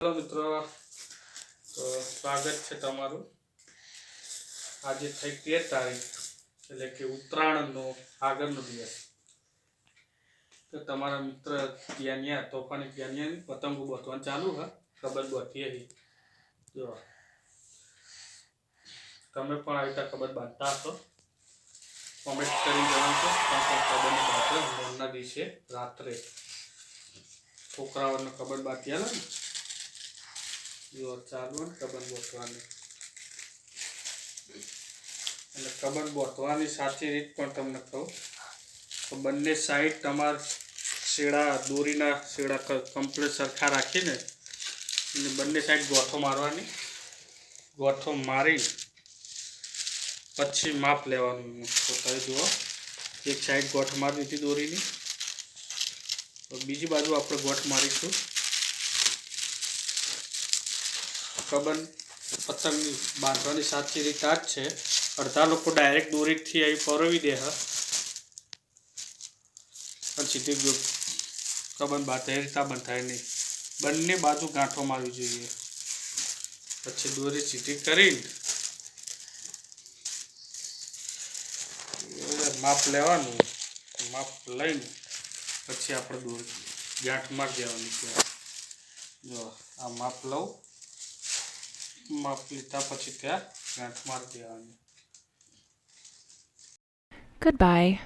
Hello મિત્રો, તો સ્વાગત છે તમારું. આજે થઈ તેર તારીખ, એટલે કે ઉત્તરાયણનો આગળનો દિવસ. તો તમારા મિત્ર જ્ઞાનિયા તોફાની જ્ઞાનિયાની પતંગો બોતવાનું ચાલુ હા, ખબર બોતી હી. જો. તમે પણ આવી રીતે ખબર બાંધતા હશો. કોમેન્ટ કરી જણાવશો કબડને બાંધો મોરના દિવસે રાત્રે. છોકરાઓને ખબર બાંધી આલે ને. જો ચાલુ કબન બોતવાની એટલે કબન બોતવાની સાચી રીત પણ તમને કહું. તો બંને સાઈડ તમારે શેડા દોરીના શેડા કમ્પ્લીટ સરખા રાખીને અને બંને સાઈડ ગોઠો મારવાની. ગોઠો મારી પછી માપ લેવાનું તમે જુઓ, એક સાઈડ ગોઠ મારી દીધી દોરીની. તો બીજી બાજુ આપણે ગોઠ મારીશું. કબન પતંગની બાંધવાની સાચી રીત આ જ છે. અડધા લોકો ડાયરેક્ટ દોરીથી આવી પરોવી દે, હ. સીધી કબન બાંધે, એ રીતના બંધાય નહીં. બંને બાજુ ગાંઠો મારવી જોઈએ. પછી દોરી સીધી કરીને માપ લેવાનું. માપ લઈને પછી આપણે દોરી ગાંઠ મારી દેવાની છે. જો આ માપ લઉં. માપ લીધા પછી ત્યાં ગાંઠ મારી દેવાની Goodbye.